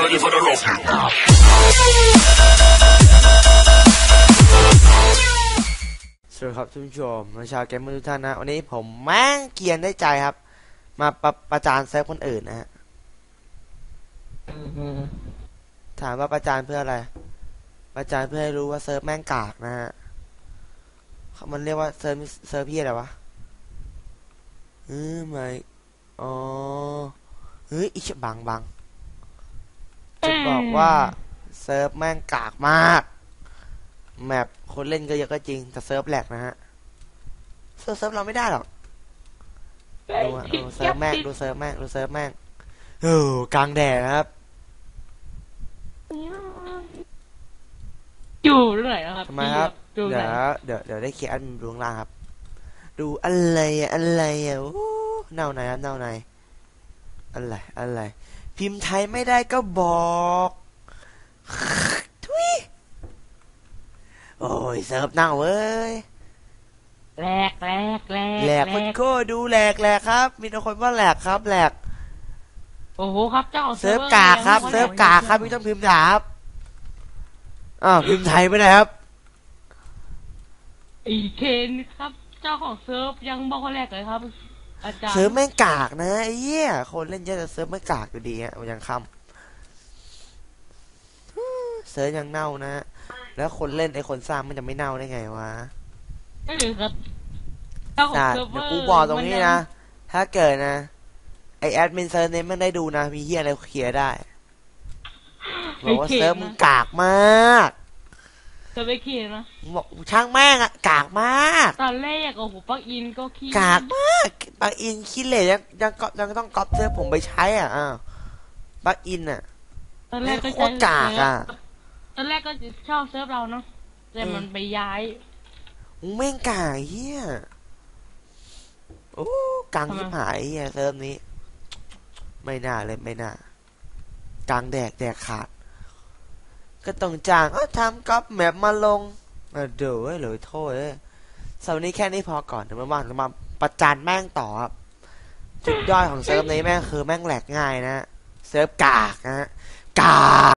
ready for the rough and rough. สวัสดีครับท่านผู้ชมมาชาวเกมเมอร์ทุกท่านนะวันนี้ผมแม่งเกรียนได้ใจครับ มาประประจานเซิร์ฟคนอื่นนะฮะถามว่าประจานเพื่ออะไร ประจานเพื่อให้รู้ว่าเซิร์ฟแม่งกากนะฮะเขามันเรียกว่าเซิร์ฟเซิร์ฟพี่อะไรวะเออไม่อ๋อเฮ้ยอิชบังบัง บอกว่า เซิร์ฟแม่งกากมาก แมปคนเล่นก็เยอะก็จริง แต่เซิร์ฟแหลกนะฮะ เซิร์ฟเซิร์ฟเราไม่ได้หรอกดูอะดูเซิร์ฟแม่งดูเซิร์ฟแม่งดูเซิร์ฟแม่งเออกลางแดดนะครับ อยู่ด้วยไหนนะครับทำไมครับดูเดี๋ไหนยวเดี๋ยวเดี๋ยวได้เคลียร์อันดูข้างล่างครับ ดูอะไรอะอะไรอะโอ้เน่าไหนครับเน่าไหนอะไรอะไร พิมพ์ไทยไม่ได้ก็บอกทุยโอ้ยเซิร์ฟเน่าเว้ยแหลกแหลกแหลกแหลกมันก็ดูแหลกแหลกครับ มีแต่คนว่าแหลกครับแหลกโอ้โหครับเจ้าเซิร์ฟกากครับ เซิร์ฟกากครับไม่ต้องพิมพ์ด่าครับอ้าวพิมพ์ไทยไม่ได้ครับอีเคนครับ เจ้าของเซิร์ฟยังบอกว่าแหลกเลยครับ อาจารย์เซิร์ฟแม่งกากนะไอ้เหี้ยคนเล่นเยอะแต่เซิร์ฟไม่กากอยู่ดีฮะมันยังคำเซิร์ฟยังเน่านะ แล้วคนเล่นไอ้คนสร้างมันจะไม่เน่าได้ไงวะไม่เลยครับเจ้าของจ้ะเซิร์ฟเวเดี๋อยวร์กูบอกตรงนี้มัยันะ ถ้าเกิดนะ ไอแอดมินเซิร์ฟเนี้ไม่ได้ดูนะ มีเหี้ยอะไรเคลียร์ได้บอกว่าเซิร์ฟมึงกากมาก เซิร์ฟไม่ขี้นะมึงบอกช่างแม่งอะกากมาก ตอนแรกโอ้โหปักอินก็ขี้กากมากปลักอินคิดเลยยังยังก็ยังต้องก๊อปเซิร์ฟผมไปใช้อะอ้าวปลักอินอะตอนแรกก็โคตรกากอะตอนแรกก็ชอบเซิร์ฟเราเนาะแต่มันไปย้ายมึงแม่งกากเฮียโอ้กังทำไมที่หายเฮียเซิร์ฟนี้ ไม่น่าเลยไม่น่ากลางแดกแดกขาด ก็ต้องจ้างเออทำก๊อปแมปมาลงเออเดี๋ยวเอ้ยเหลยโทษเอ้ยสำหรับวันนี้แค่นี้พอก่อนเดี๋ยวมาว่างมาประจานแม่งต่อครับจุดย่อยของเซิร์ฟนี้แม่งคือแม่งแหลกง่ายนะเซิร์ฟกากนะฮะกาก